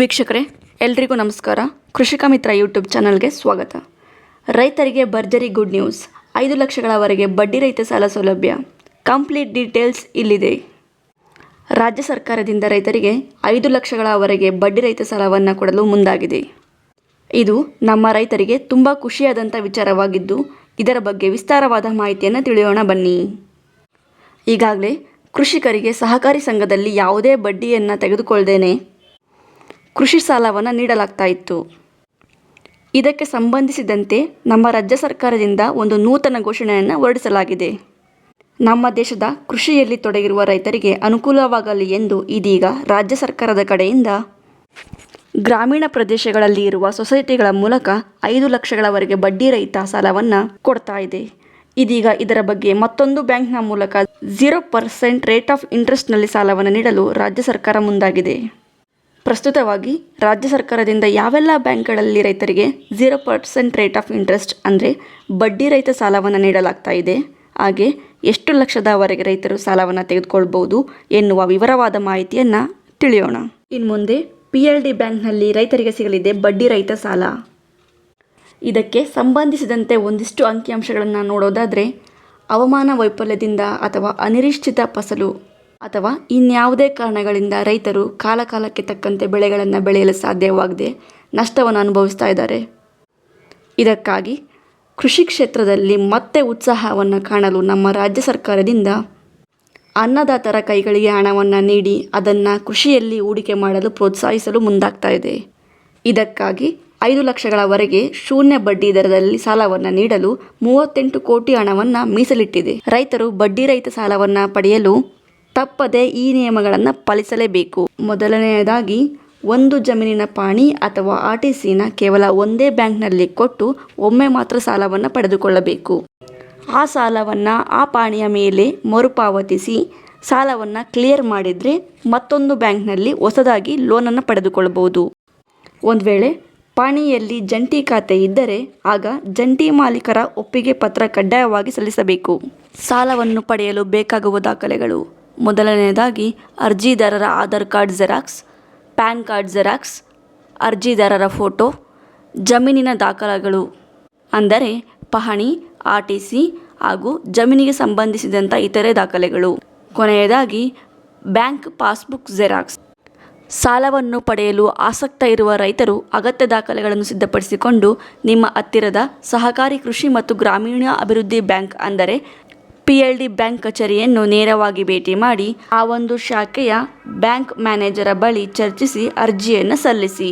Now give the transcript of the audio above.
ವೀಕ್ಷಕರೇ, ಎಲ್ರಿಗೂ ನಮಸ್ಕಾರ. ಕೃಷಿಕ ಮಿತ್ರ ಯೂಟ್ಯೂಬ್ ಚಾನಲ್ಗೆ ಸ್ವಾಗತ. ರೈತರಿಗೆ ಭರ್ಜರಿ ಗುಡ್ ನ್ಯೂಸ್. ಐದು ಲಕ್ಷಗಳವರೆಗೆ ಬಡ್ಡಿ ರಹಿತ ಸಾಲ ಸೌಲಭ್ಯ. ಕಂಪ್ಲೀಟ್ ಡೀಟೇಲ್ಸ್ ಇಲ್ಲಿದೆ. ರಾಜ್ಯ ಸರ್ಕಾರದಿಂದ ರೈತರಿಗೆ ಐದು ಲಕ್ಷಗಳವರೆಗೆ ಬಡ್ಡಿ ರಹಿತ ಸಾಲವನ್ನು ಕೊಡಲು ಮುಂದಾಗಿದೆ. ಇದು ನಮ್ಮ ರೈತರಿಗೆ ತುಂಬ ಖುಷಿಯಾದಂಥ ವಿಚಾರವಾಗಿದ್ದು, ಇದರ ಬಗ್ಗೆ ವಿಸ್ತಾರವಾದ ಮಾಹಿತಿಯನ್ನು ತಿಳಿಯೋಣ ಬನ್ನಿ. ಈಗಾಗಲೇ ಕೃಷಿಕರಿಗೆ ಸಹಕಾರಿ ಸಂಘದಲ್ಲಿ ಯಾವುದೇ ಬಡ್ಡಿಯನ್ನು ತೆಗೆದುಕೊಳ್ಳದೇನೆ ಕೃಷಿ ಸಾಲವನ್ನು ನೀಡಲಾಗ್ತಾ ಇತ್ತು. ಇದಕ್ಕೆ ಸಂಬಂಧಿಸಿದಂತೆ ನಮ್ಮ ರಾಜ್ಯ ಸರ್ಕಾರದಿಂದ ಒಂದು ನೂತನ ಘೋಷಣೆಯನ್ನು ಹೊರಡಿಸಲಾಗಿದೆ. ನಮ್ಮ ದೇಶದ ಕೃಷಿಯಲ್ಲಿ ತೊಡಗಿರುವ ರೈತರಿಗೆ ಅನುಕೂಲವಾಗಲಿ ಎಂದು ಇದೀಗ ರಾಜ್ಯ ಸರ್ಕಾರದ ಕಡೆಯಿಂದ ಗ್ರಾಮೀಣ ಪ್ರದೇಶಗಳಲ್ಲಿ ಇರುವ ಸೊಸೈಟಿಗಳ ಮೂಲಕ ಐದು ಲಕ್ಷಗಳವರೆಗೆ ಬಡ್ಡಿ ರಹಿತ ಸಾಲವನ್ನು ಕೊಡ್ತಾ ಇದೆ. ಇದೀಗ ಇದರ ಬಗ್ಗೆ ಮತ್ತೊಂದು ಬ್ಯಾಂಕ್ನ ಮೂಲಕ ಝೀರೋ ಪರ್ಸೆಂಟ್ ರೇಟ್ ಆಫ್ ಇಂಟ್ರೆಸ್ಟ್ನಲ್ಲಿ ಸಾಲವನ್ನು ನೀಡಲು ರಾಜ್ಯ ಸರ್ಕಾರ ಮುಂದಾಗಿದೆ. ಪ್ರಸ್ತುತವಾಗಿ ರಾಜ್ಯ ಸರ್ಕಾರದಿಂದ ಯಾವೆಲ್ಲ ಬ್ಯಾಂಕ್ಗಳಲ್ಲಿ ರೈತರಿಗೆ zero percent rate of interest ಅಂದರೆ ಬಡ್ಡಿ ರಹಿತ ಸಾಲವನ್ನು ನೀಡಲಾಗ್ತಾ ಇದೆ, ಹಾಗೆ ಎಷ್ಟು ಲಕ್ಷದವರೆಗೆ ರೈತರು ಸಾಲವನ್ನು ತೆಗೆದುಕೊಳ್ಬೋದು ಎನ್ನುವ ವಿವರವಾದ ಮಾಹಿತಿಯನ್ನು ತಿಳಿಯೋಣ. ಇನ್ನು ಮುಂದೆ ಪಿ ಎಲ್ ಡಿ ಬ್ಯಾಂಕ್ನಲ್ಲಿ ರೈತರಿಗೆ ಸಿಗಲಿದೆ ಬಡ್ಡಿ ರಹಿತ ಸಾಲ. ಇದಕ್ಕೆ ಸಂಬಂಧಿಸಿದಂತೆ ಒಂದಿಷ್ಟು ಅಂಕಿಅಂಶಗಳನ್ನು ನೋಡೋದಾದರೆ, ಹವಾಮಾನ ವೈಫಲ್ಯದಿಂದ ಅಥವಾ ಅನಿರೀಕ್ಷಿತ ಫಸಲು ಅಥವಾ ಇನ್ಯಾವುದೇ ಕಾರಣಗಳಿಂದ ರೈತರು ಕಾಲಕಾಲಕ್ಕೆ ತಕ್ಕಂತೆ ಬೆಳೆಗಳನ್ನು ಬೆಳೆಯಲು ಸಾಧ್ಯವಾಗದೆ ನಷ್ಟವನ್ನು ಅನುಭವಿಸ್ತಾ ಇದ್ದಾರೆ. ಇದಕ್ಕಾಗಿ ಕೃಷಿ ಕ್ಷೇತ್ರದಲ್ಲಿ ಮತ್ತೆ ಉತ್ಸಾಹವನ್ನು ಕಾಣಲು ನಮ್ಮ ರಾಜ್ಯ ಸರ್ಕಾರದಿಂದ ಅನ್ನದಾತರ ಕೈಗಳಿಗೆ ಹಣವನ್ನು ನೀಡಿ ಅದನ್ನು ಕೃಷಿಯಲ್ಲಿ ಹೂಡಿಕೆ ಮಾಡಲು ಪ್ರೋತ್ಸಾಹಿಸಲು ಮುಂದಾಗ್ತಾ ಇದೆ. ಇದಕ್ಕಾಗಿ ಐದು ಲಕ್ಷಗಳವರೆಗೆ ಶೂನ್ಯ ಬಡ್ಡಿ ದರದಲ್ಲಿ ಸಾಲವನ್ನು ನೀಡಲು ಮೂವತ್ತೆಂಟು ಕೋಟಿ ಹಣವನ್ನು ಮೀಸಲಿಟ್ಟಿದೆ. ರೈತರು ಬಡ್ಡಿ ರಹಿತ ಸಾಲವನ್ನು ಪಡೆಯಲು ತಪ್ಪದೆ ಈ ನಿಯಮಗಳನ್ನು ಪಾಲಿಸಲೇಬೇಕು. ಮೊದಲನೆಯದಾಗಿ, ಒಂದು ಜಮೀನಿನ ಪಾಣಿ ಅಥವಾ ಆರ್ ಟಿ ಸಿನ ಕೇವಲ ಒಂದೇ ಬ್ಯಾಂಕ್ನಲ್ಲಿ ಕೊಟ್ಟು ಒಮ್ಮೆ ಮಾತ್ರ ಸಾಲವನ್ನು ಪಡೆದುಕೊಳ್ಳಬೇಕು. ಆ ಸಾಲವನ್ನು ಆ ಪಾಣಿಯ ಮೇಲೆ ಮರುಪಾವತಿಸಿ ಸಾಲವನ್ನು ಕ್ಲಿಯರ್ ಮಾಡಿದರೆ ಮತ್ತೊಂದು ಬ್ಯಾಂಕ್ನಲ್ಲಿ ಹೊಸದಾಗಿ ಲೋನನ್ನು ಪಡೆದುಕೊಳ್ಳಬಹುದು ಒಂದು ವೇಳೆ ಪಾಣಿಯಲ್ಲಿ ಜಂಟಿ ಖಾತೆ ಇದ್ದರೆ ಆಗ ಜಂಟಿ ಮಾಲೀಕರ ಒಪ್ಪಿಗೆ ಪತ್ರ ಕಡ್ಡಾಯವಾಗಿ ಸಲ್ಲಿಸಬೇಕು. ಸಾಲವನ್ನು ಪಡೆಯಲು ಬೇಕಾಗುವ ದಾಖಲೆಗಳು. ಮೊದಲನೆಯದಾಗಿ ಅರ್ಜಿದಾರರ Aadhaar card xerox, PAN card xerox, ಅರ್ಜಿದಾರರ ಫೋಟೋ, ಜಮೀನಿನ ದಾಖಲೆಗಳು, ಅಂದರೆ ಪಹಣಿ, ಆರ್ ಟಿ ಸಿ ಹಾಗೂ ಜಮೀನಿಗೆ ಸಂಬಂಧಿಸಿದಂಥ ಇತರೆ ದಾಖಲೆಗಳು. ಕೊನೆಯದಾಗಿ, ಬ್ಯಾಂಕ್ ಪಾಸ್ಬುಕ್ ಜೆರಾಕ್ಸ್. ಸಾಲವನ್ನು ಪಡೆಯಲು ಆಸಕ್ತ ಇರುವ ರೈತರು ಅಗತ್ಯ ದಾಖಲೆಗಳನ್ನು ಸಿದ್ಧಪಡಿಸಿಕೊಂಡು ನಿಮ್ಮ ಹತ್ತಿರದ ಸಹಕಾರಿ ಕೃಷಿ ಮತ್ತು ಗ್ರಾಮೀಣ ಅಭಿವೃದ್ಧಿ ಬ್ಯಾಂಕ್ ಅಂದರೆ ಪಿ ಎಲ್ ಡಿ ಬ್ಯಾಂಕ್ ಕಚೇರಿಯನ್ನು ನೇರವಾಗಿ ಭೇಟಿ ಮಾಡಿ ಆ ಒಂದು ಶಾಖೆಯ ಬ್ಯಾಂಕ್ ಮ್ಯಾನೇಜರ ಬಳಿ ಚರ್ಚಿಸಿ ಅರ್ಜಿಯನ್ನು ಸಲ್ಲಿಸಿ.